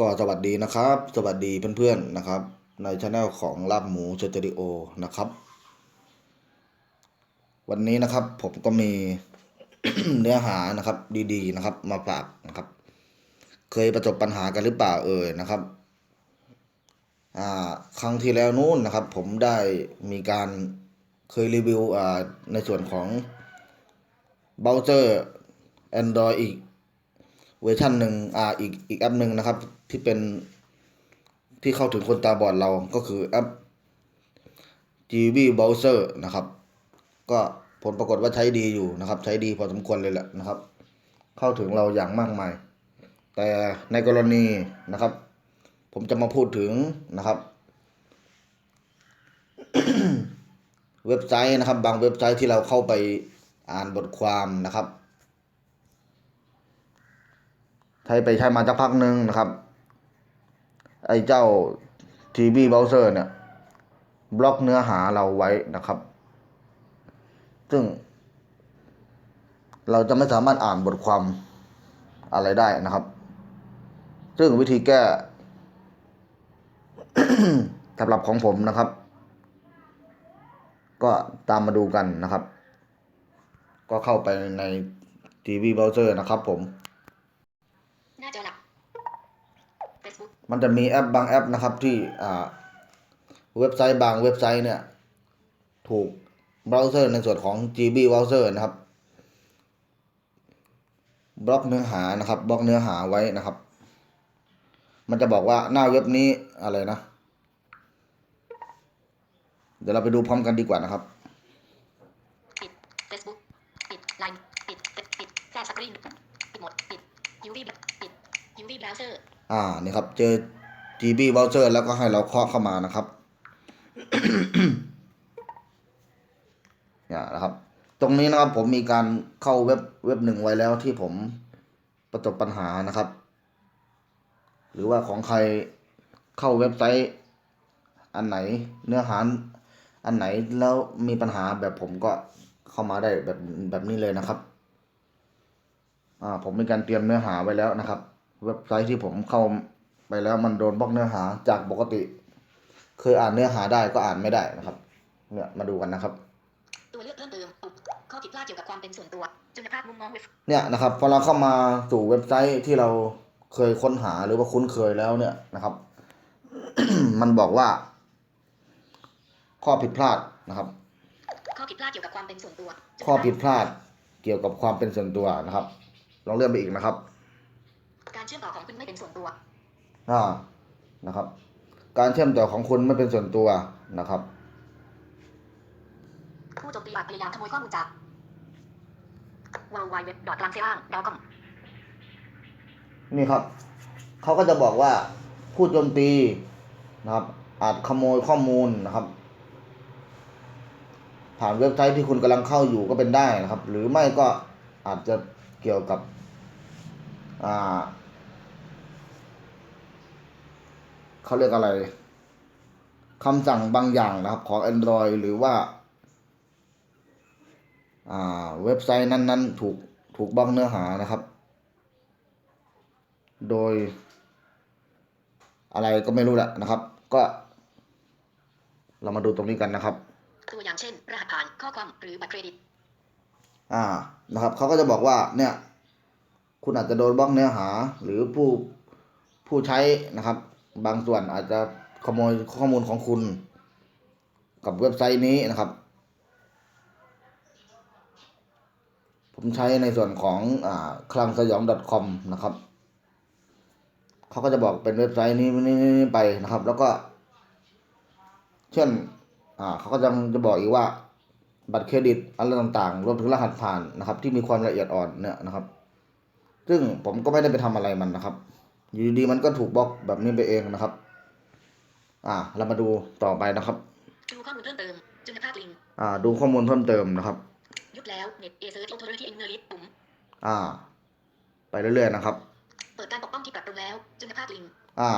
ก็สวัสดีนะครับ สวัสดีเพื่อนๆนะครับ ในช anel ของลาบหมูสตูดิโอนะครับ วันนี้นะครับผมก็มีเนื้อหานะครับดีๆนะครับ มาฝากนะครับ เคยประสบปัญหากันหรือเปล่าเอ่ยนะครับอ่าครั้งที่แล้วนู้นนะครับ ผมได้มีการเคยรีวิวอ่าในส่วนของเบราว์เซอร์ Android อีก เวอร์ชันหนึ่งอ่าอีกอีกแอปหนึ่งนะครับ ที่เป็นที่เข้าถึงคนตาบอดเราก็คือแอป GB Browser นะครับ ก็ผลปรากฏว่าใช้ดีอยู่นะครับ ใช้ดีพอสมควรเลยแหละนะครับ เข้าถึงเราอย่างมากมาย แต่ในกรณีนะครับ ผมจะมาพูดถึงนะครับ เว็บไซต์นะครับ บางเว็บไซต์ที่เราเข้าไปอ่านบทความนะครับ ใช้ไปใช้มาสักพักหนึ่งนะครับ ไอ้เจ้า TV Browser เนี่ยบล็อกเนื้อหาเราไว้นะครับ ซึ่ง เราจะไม่สามารถอ่านบทความอะไรได้นะครับ ซึ่งวิธีแก้สำหรับของผมนะครับ ก็ตามมาดูกันนะครับ ก็เข้าไปใน TV Browser นะครับผม หน้าจอหลัก Facebook มันจะมีแอปบางแอปนะครับที่เว็บไซต์บางเว็บไซต์เนี่ย ถูกเบราว์เซอร์ในส่วนของ GB Browser นะครับ บล็อกเนื้อหานะครับ บล็อกเนื้อหาไว้นะครับ มันจะบอกว่าหน้าเว็บนี้อะไรนะ เดี๋ยวเราไปดูพร้อมกันดีกว่านะครับปิด Facebook ปิด Line ปิดปิดแชสกรีนปิดหมดปิด UV ปิด UV Browser อ่านี่ครับ เจอ GB Browser แล้วก็ให้เราเคาะเข้ามานะครับเนี่ยนะครับ ตรงนี้นะครับผมมีการเข้าเว็บเว็บหนึ่งไว้แล้วที่ผมประสบปัญหานะครับ หรือว่าของใครเข้าเว็บไซต์ อันไหนเนื้อหาอันไหนแล้วมีปัญหาแบบผมก็เข้ามาได้แบบแบบนี้เลยนะครับ อ่าผมมีการเตรียมเนื้อหาไว้แล้วนะครับ เว็บไซต์ที่ผมเข้าไปแล้วมันโดนบล็อกเนื้อหาจากปกติ เคยอ่านเนื้อหาได้ก็อ่านไม่ได้นะครับ เนี่ยมาดูกันนะครับ ตัวเลือกเพิ่มเติมปุ่มข้อผิดพลาดเกี่ยวกับความเป็นส่วนตัวคุณภาพมุมมองเว็บเนี่ยนะครับพอเราเข้ามาสู่เว็บไซต์ที่เราเคยค้นหาหรือว่าคุ้นเคยแล้วเนี่ยนะครับ มันบอกว่า ข้อผิดพลาดนะครับ ข้อผิดพลาดเกี่ยวกับความเป็นส่วนตัว ข้อผิดพลาดเกี่ยวกับความเป็นส่วนตัวนะครับ ลองเลื่อนไปอีกนะครับการ เชื่อมต่อของคุณไม่เป็นส่วนตัวอ่านะครับ การเชื่อมต่อของคุณไม่เป็นส่วนตัวนะครับผู้โจมตีอาจพยายามขโมยข้อมูลจาก w w w กลางเซล่างดอคอมนี่ครับ เขาก็จะบอกว่าผู้โจมตีนะครับ อาจขโมยข้อมูลนะครับ ผ่านเว็บไซต์ที่คุณกำลังเข้าอยู่ก็เป็นได้นะครับ หรือไม่ก็อาจจะเกี่ยวกับ อ่า เขาเรียกอะไรคำสั่งบางอย่างนะครับ ของ Android หรือว่าอ่าเว็บไซต์นั้น ๆ ถูกถูกบล็อกเนื้อหานะครับ โดย อะไรก็ไม่รู้แหละนะครับ ก็ เรามาดูตรงนี้กันนะครับ ตัวอย่างเช่น รหัสผ่านข้อความหรือบัตรเครดิต อ่านะครับเขาก็จะบอกว่าเนี่ย คุณอาจจะโดนบล็อกเนื้อหา หรือผู้ผู้ใช้นะครับ บางส่วนอาจจะขโมยข้อมูลของคุณ กับเว็บไซต์นี้นะครับ ผมใช้ในส่วนของอคลังสยอง .com นะครับเขาก็จะบอกเป็นเว็บไซต์นี้นี้นี้ไปนะครับ แล้วก็ เช่นเขาก็จะจะบอกอีกว่า บัตรเครดิตอะไรต่างๆ รวมถึงรหัสผ่านนะครับ ที่มีความละเอียดอ่อนเนี่ยนะครับ ซึ่งผมก็ไม่ได้ไปทำอะไรมันนะครับ อยู่ดีๆมันก็ถูกบล็อกแบบนี้ไปเองนะครับ อ่า เรามาดูต่อไปนะครับดูข้อมูลเพิ่มเติมจุลภาคลิงก์อ่า ดูข้อมูลเพิ่มเติมนะครับยุบแล้วเน็ตเอเซอร์โอโทรที่อินเนอร์ลิสปุ่มอ่า ไปเรื่อยๆนะครับ เปิดการปกป้องที่ปรับปรุงแล้วจุลภาคลิงก์อ่า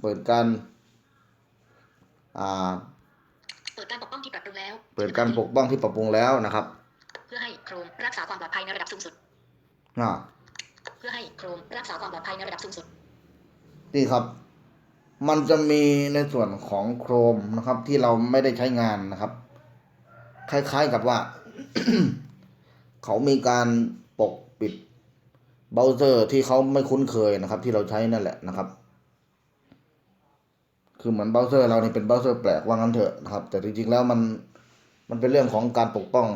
เปิดการอ่า เปิดการปกป้องที่ปรับปรุงแล้ว เปิดการปกป้องที่ปรับปรุงแล้วนะครับ เพื่อให้โครมรักษาความปลอดภัยในระดับสูงสุดอ่าเพื่อให้โครมรักษาความปลอดภัยในระดับสูงสุดนี่ครับ มันจะมีในส่วนของโครมนะครับ ที่เราไม่ได้ใช้งานนะครับ คล้ายๆกับว่า เขามีการปกปิดเบราว์เซอร์ที่เขาไม่คุ้นเคยนะครับ ที่เราใช้นั่นแหละนะครับ คือเหมือนเบราว์เซอร์เราเนี่เป็นเบราว์เซอร์แปลกว่างั้นเถอะนะครับ แต่จริงๆแล้วมันมันเป็นเรื่องของการปกป้อง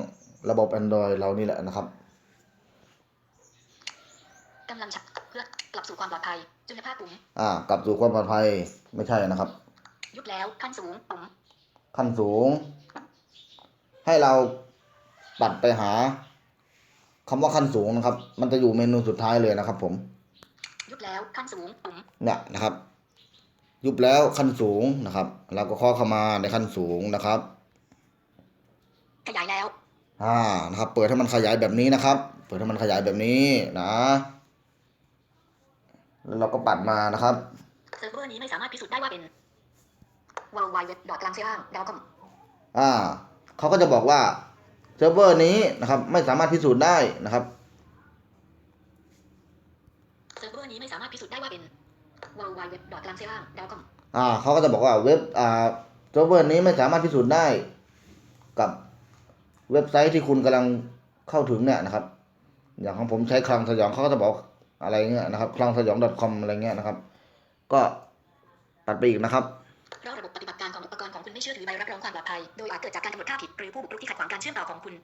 ระบบ Android เรานี่แหละนะครับ กำลังชักเพื่อก ลับสู่ความปลอดภัยจุลภาคปุ่มอ่ากลับสู่ความปลอดภัยไม่ใช่นะครับ ยุบแล้วขั้นสูงปุ่มขั้นสูง ให้เราปัดไปหาคำว่าขั้นสูงนะครับ มันจะอยู่เมนูสุดท้ายเลยนะครับ ผม ยุบแล้วขั้นสูงปุ่มเนี่ยนะครับ ยุบแล้วขั้นสูงนะครับ เราก็เคาะเข้ามาในขั้นสูงนะครับ ขยายแล้วอ่านะครับ เปิดให้มันขยายแบบนี้นะครับ เปิดให้มันขยายแบบนี้นะ แล้วเราก็ปัดมานะครับเซิร์ฟเวอร์นี้ไม่สามารถพิสูจน์ได้ว่าเป็น w w w กลางเซร่างดาวคอมอ่าเขาก็จะบอกว่าเซิร์ฟเวอร์นี้นะครับ ไม่สามารถพิสูจน์ได้นะครับเซิร์ฟเวอร์นี้ไม่สามารถพิสูจน์ได้ว่าเป็น w w w กลางเซร่างดาวคอมอ่าเขาก็จะบอกว่าเว็บอ่าเซิร์ฟเวอร์นี้ไม่สามารถพิสูจน์ได้ กับเว็บไซต์ที่คุณกำลังเข้าถึงเนี่ยนะครับ อย่างของผมใช้คลังสยองเขาก็จะบอก อะไรเงี้ยนะครับคลังสยอง .com อะไรเงี้ยนะครับ ก็ตัดไปอีกนะครับเพราะระบบปฏิบัติการของอุปกรณ์ของคุณไม่เชื่อถือใบรับรองความปลอดภัย โดยอาจเกิดจากการกำหนดค่าผิดหรือผู้บุกรุกที่ขัดขวางการเชื่อมต่อของคุณ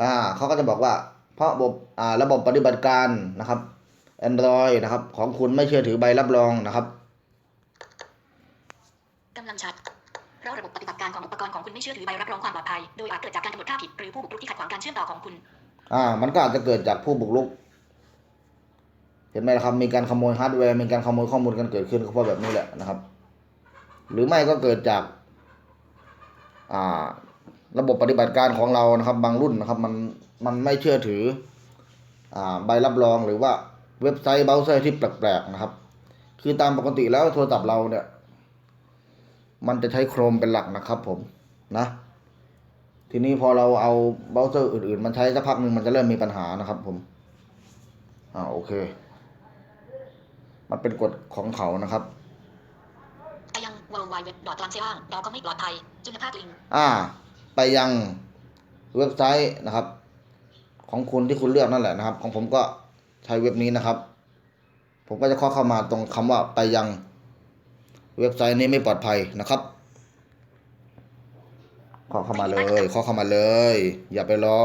อ่าเขาก็จะบอกว่า เพราะระบบอ่าระบบปฏิบัติการนะครับ Android นะครับ ของคุณไม่เชื่อถือใบรับรองนะครับกำลังชัดเพราะระบบปฏิบัติการของอุปกรณ์ของคุณไม่เชื่อถือใบรับรองความปลอดภัย โดยอาจเกิดจากการกำหนดค่าผิดหรือผู้บุกรุกที่ขัดขวางการเชื่อมต่อของคุณ อ่า มันก็อาจจะเกิดจากผู้บุกรุก เห็นไหมล่ะครับมีการขโมยฮาร์ดแวร์มีการขโมยข้อมูลกันเกิดขึ้นก็เพราะแบบนี้แหละนะครับ หรือไม่ก็เกิดจากอ่าระบบปฏิบัติการของเรานะครับ บางรุ่นนะครับมันมันไม่เชื่อถืออ่าใบรับรองหรือว่าเว็บไซต์เบราว์เซอร์ที่แปลกๆนะครับ คือตามปกติแล้วโทรศัพท์เราเนี่ย มันจะใช้โครมเป็นหลักนะครับ ผมนะ ทีนี้พอเราเอาเบราว์เซอร์อื่นๆ มันใช้สักพักหนึ่งมันจะเริ่มมีปัญหานะครับ ผมอ่าโอเค มันเป็นกฎของเขานะครับไปยัง w w w กลางเซร่างดาวก็ไม่ปลอดภัยจุลภาคลิงอ่า ไปยังเว็บไซต์นะครับ ของคุณที่คุณเลือกนั่นแหละนะครับ ของผมก็ใช้เว็บนี้นะครับ ผมก็จะข้อเข้ามาตรงคำว่าไปยังเว็บไซต์นี้ไม่ปลอดภัยนะครับข้อเข้ามาเลยข้อเข้ามาเลย อย่าไปรอ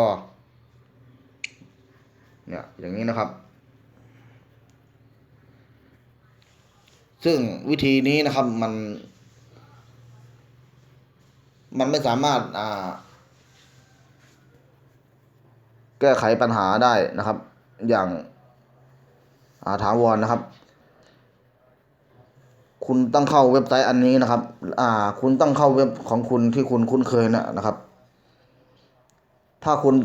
เนี่ย อย่างนี้นะครับ ซึ่งวิธีนี้นะครับมัน มันไม่สามารถอ่าแก้ไขปัญหาได้นะครับ อย่างอาถาวรนะครับ คุณต้องเข้าเว็บไซต์อันนี้นะครับ อ่า คุณต้องเข้าเว็บของคุณที่คุณคุ้นเคยนะนะครับ ถ้าคุณ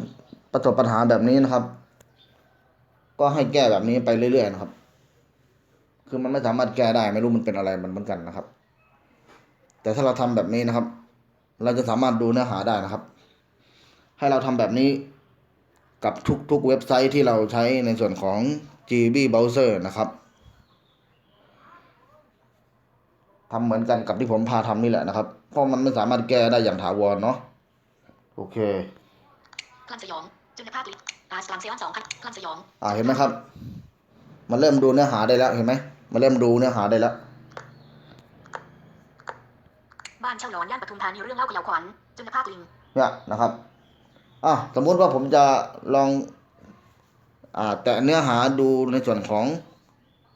ประสบปัญหาแบบนี้นะครับ ก็ให้แก้แบบนี้ไปเรื่อยๆนะครับ คือมันไม่สามารถแก้ได้ ไม่รู้มันเป็นอะไรมันเหมือนกันนะครับ แต่ถ้าเราทำแบบนี้นะครับ เราจะสามารถดูเนื้อหาได้นะครับ ให้เราทำแบบนี้กับทุกๆเว็บไซต์ที่เราใช้ในส่วนของ GB Browser นะครับทำเหมือนกันกับที่ผมพาทำนี่แหละนะครับ เพราะมันไม่สามารถแก้ได้อย่างถาวรเนาะ โอเคคลังสยองจุลภาคลิงอาร์สกลางเซร่างสองขั้นคลังสยอง อ่าเห็นไหมครับ มันเริ่มดูเนื้อหาได้แล้วเห็นไหม มันเริ่มดูเนื้อหาได้แล้ว บ้านเช่าหลอนย่านปทุมธานีเรื่องเล่าเขย่าวขวัญจุลภาคลิงเนี่ยนะครับอะสมมุติว่าผมจะลองอ่าแตะเนื้อหาดูในส่วนของ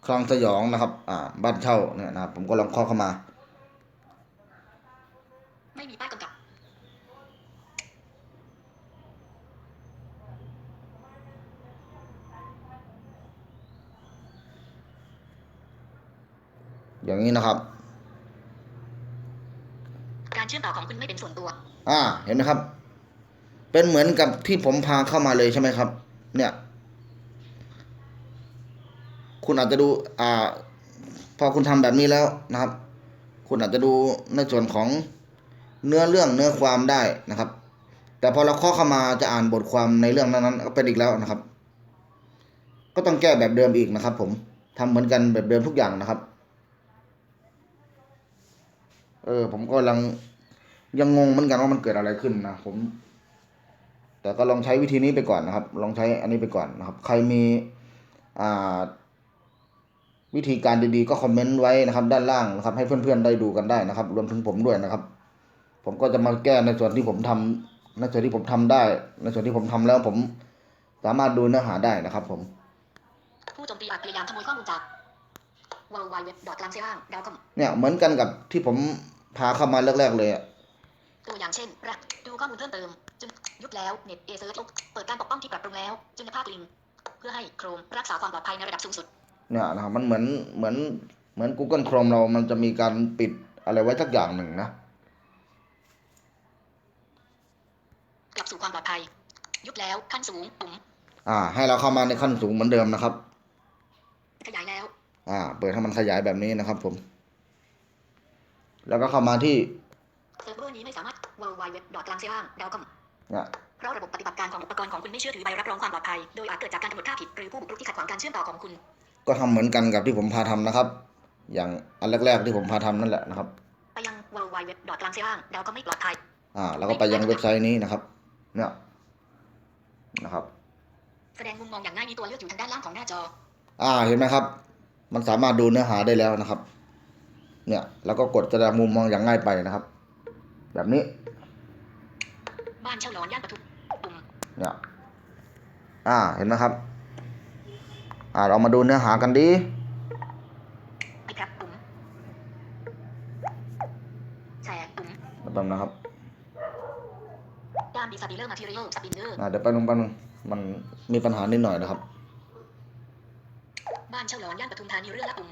คลังสยองนะครับอ่าบ้านเช่าเนี่ยนะครับผมก็ลองเคาะเข้ามา ไม่มีป้ายกำกับ อย่างนี้นะครับ การเชื่อมต่อของคุณไม่เป็นส่วนตัว อ่า เห็นไหมครับ เป็นเหมือนกับที่ผมพาเข้ามาเลยใช่ไหมครับ เนี่ย คุณอาจจะดู อ่า พอคุณทำแบบนี้แล้วนะครับ คุณอาจจะดูในส่วนของเนื้อเรื่องเนื้อความได้นะครับ แต่พอเราเคาะเข้ามาจะอ่านบทความในเรื่องนั้นๆก็เป็นอีกแล้วนะครับ ก็ต้องแก้แบบเดิมอีกนะครับ ผมทำเหมือนกันแบบเดิมทุกอย่างนะครับ เออ ผมก็กำลังยังงงเหมือนกันว่ามันเกิดอะไรขึ้นนะผม แต่ก็ลองใช้วิธีนี้ไปก่อนนะครับ ลองใช้อันนี้ไปก่อนนะครับ ใครมีอ่าวิธีการดีๆก็คอมเมนต์ไว้นะครับด้านล่างนะครับ ให้เพื่อนๆได้ดูกันได้นะครับ รวมถึงผมด้วยนะครับ ผมก็จะมาแก้ในส่วนที่ผมทำในส่วนที่ผมทำได้ ในส่วนที่ผมทำแล้วผมสามารถดูเนื้อหาได้นะครับผมผู้โจมตีอาจพยายามขโมยข้อมูลจาก w w w กลางเซร่างดาวคอมเนี่ยเหมือนกันกับที่ผม พาเข้ามาแรกๆเลยอะตัวอย่างเช่นรักดูข้อมูลเพิ่มเติมจึงยุบแล้วเน็ตเอเซิร์ชเปิดการปกป้องที่ปรับปรุงแล้วจึงภาคลิงก์เพื่อให้โครมรักษาความปลอดภัยในระดับสูงสุดเนี่ยนะครับมันเหมือนเหมือนเหมือน Google Chrome เรามันจะมีการปิดอะไรไว้สักอย่างหนึ่งนะกลับสู่ความปลอดภัย ยุบแล้วขั้นสูงปุ่มอ่า ให้เราเข้ามาในขั้นสูงเหมือนเดิมนะครับ ขยายแล้ว อ่า เปิดให้มันขยายแบบนี้นะครับผม แล้วก็เข้ามาที่เซิร์ฟเวอร์นี้ไม่สามารถ w w w กลางเซร่างดาวคอมเนี่ยเพราะระบบปฏิบัติการของอุปกรณ์ของคุณไม่เชื่อถือใบรับรองความปลอดภัย โดยอาจเกิดจากการกำหนดค่าผิดหรือผู้บุกรุกที่ขัดขวางการเชื่อมต่อของคุณ ก็ทำเหมือนกันกับที่ผมพาทำนะครับ อย่างอันแรก ๆ ที่ผมพาทำนั่นแหละนะครับ ไปยัง w w w กลางเซร่างดาวคอมไม่ปลอดภัย อ่า แล้วก็ไปยังเว็บไซต์นี้นะครับ เนี่ย นะครับ แสดงมุมมองอย่างง่ายมีตัวเลือกอยู่ทางด้านล่างของหน้าจอ อ่า เห็นไหมครับ มันสามารถดูเนื้อหาได้แล้วนะครับ เนี่ยแล้วก็กดแสดงมุมมองอย่างง่ายไปนะครับ แบบนี้ บ้านเช่าหลอนย่านปทุมปุ่มเนี่ยอ่าเห็นไหมครับ อ่าเรามาดูเนื้อหากันดีปิดครับปุ่มแชร์ปุ่มแป๊บนะครับด้ามดีซาบิเลอร์มาทีเรียลสปินเนอร์อ่าเดี๋ยวแป๊บนึงแป๊บนึงมันมีปัญหานิดหน่อยนะครับ บ้านเช่าหลอนย่านปทุมธานีเรื่องละปุ่ม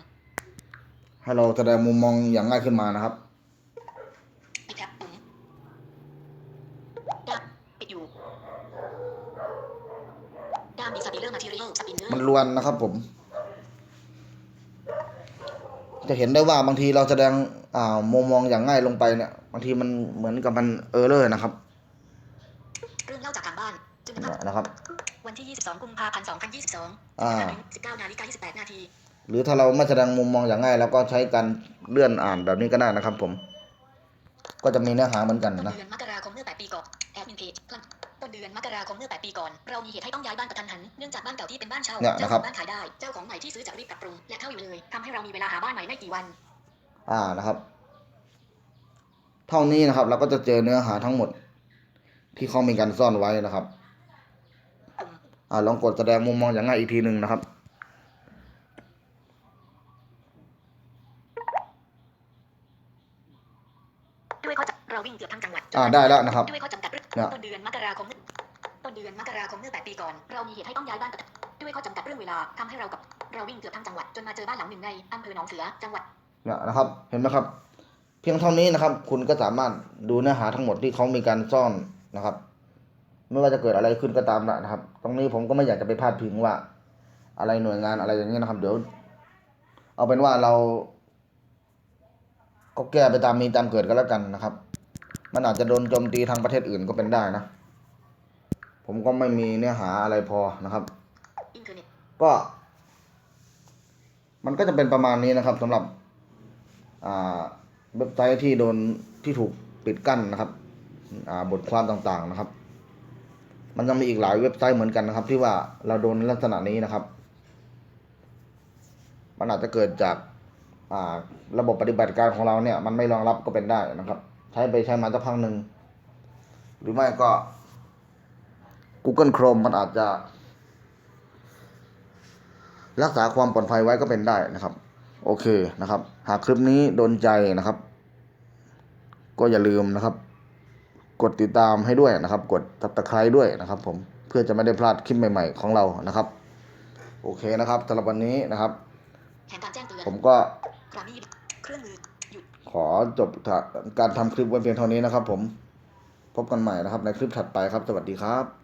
ให้เราแสดงมุมมองอย่างง่ายขึ้นมานะครับปิดครับปุ่มด้ามปิดอยู่ด้ามดีซาบิเลอร์มาทีเรียลสปินเนอมันร์ลวนนะครับผม จะเห็นได้ว่าบางทีเราแสดงอ่ามุมมองอย่างง่ายลงไปเนี่ยบางทีมันเหมือนกับมันเออร์เลอร์นะครับเรื่องเล่าจากทางบ้านจึงเนี่ยนะครับ วันที่ 22 กุมภาพันธ์ 2022อ่า19นาฬิกา28 นาที หรือถ้าเราไม่แสดงมุมมองอย่างง่ายเราก็ใช้การเลื่อนอ่านแบบนี้ก็ได้นะครับผม ก็จะมีเนื้อหาเหมือนกันต้นนะเดือนมกราคมเมื่อ8ปีก่อนแอดมินเพจพลังต้นเดือนมกราคมเมื่อ8ปีก่อนเรามีเหตุให้ต้องย้ายบ้านกระทันหันเนื่องจากบ้านเก่าที่เป็นบ้านเช่าเนี่ยเจ้านะขครัอบงบ้านขายได้เจ้าของใหม่ที่ซื้อจะรีบปรับปรุงและเข้าอยู่เลยทำให้เรามีเวลาหาบ้านใหม่ไม่กี่วัน อ่านะครับ เท่านี้นะครับ เราก็จะเจอเนื้อหาทั้งหมด ที่เขามีการซ่อนไว้นะครับปุ่มอ่าลองกดแสดงมุมมองอย่างง่ายอีกทีหนึ่งนะครับ ด้วยข้อจำเราวิ่งเกื อบทั้งจังหวัดอ่าได้แล้วนะครับด้วยข้อจำกัดเรื่องเนี่ยต้นเดือนมกราคมต้นเดือนมกราคมเมื่อ8ปีก่อนเรามีเหตุให้ต้องย้ายบ้านกระทันด้วยข้อจำกัดเรื่องเวลาทำให้เรากับเราวิ่งเกือบทั้งจังหวัดจนมาเจอบ้านหลังหนึ่งในอำเภอหนองเสือจังหวัดเนี่ยนะครับ เห็นไหมครับ เพียงเท่านี้นะครับ คุณก็สามารถดูเนื้อหาทั้งหมดที่เขามีการซ่อนนะครับ ไม่ว่าจะเกิดอะไรขึ้นก็ตามนะครับ ตรงนี้ผมก็ไม่อยากจะไปพาดพิงว่า อะไรหน่วยงานอะไรอย่างนี้ยนะครับ เดี๋ยว เอาเป็นว่าเราก็แก้ไปตามมีตามเกิดก็แล้วกันนะครับ มันอาจจะโดนโจมตีทางประเทศอื่นก็เป็นได้นะ ผมก็ไม่มีเนื้อหาอะไรพอนะครับอินเทอร์เน็ตก็ มันก็จะเป็นประมาณนี้นะครับสำหรับอ่าเว็บไซต์ที่โดนที่ถูกปิดกั้นนะครับอ่าบทความต่างๆนะครับ มันยังมีอีกหลายเว็บไซต์เหมือนกันนะครับ ที่ว่าเราโดนลักษณะนี้นะครับ มันอาจจะเกิดจากอ่าระบบปฏิบัติการของเราเนี่ย มันไม่รองรับก็เป็นได้นะครับ ใช้ไปใช้มาสักพักหนึ่ง หรือไม่ก็ Google Chrome มันอาจจะ รักษาความปลอดภัยไว้ก็เป็นได้นะครับ โอเคนะครับ หากคลิปนี้โดนใจนะครับ ก็อย่าลืมนะครับ กดติดตามให้ด้วยนะครับ กดตับตะไคร้ด้วยนะครับ ผมเพื่อจะไม่ได้พลาดคลิปใหม่ ๆ ของเรานะครับ โอเคนะครับสำหรับวันนี้นะครับแผนการแจ้งเตือนผมก็ กรามี่เครื่องมือ หยุด ขอจบการทำคลิปไว้เพียงเท่านี้นะครับผม พบกันใหม่นะครับในคลิปถัดไปครับ สวัสดีครับ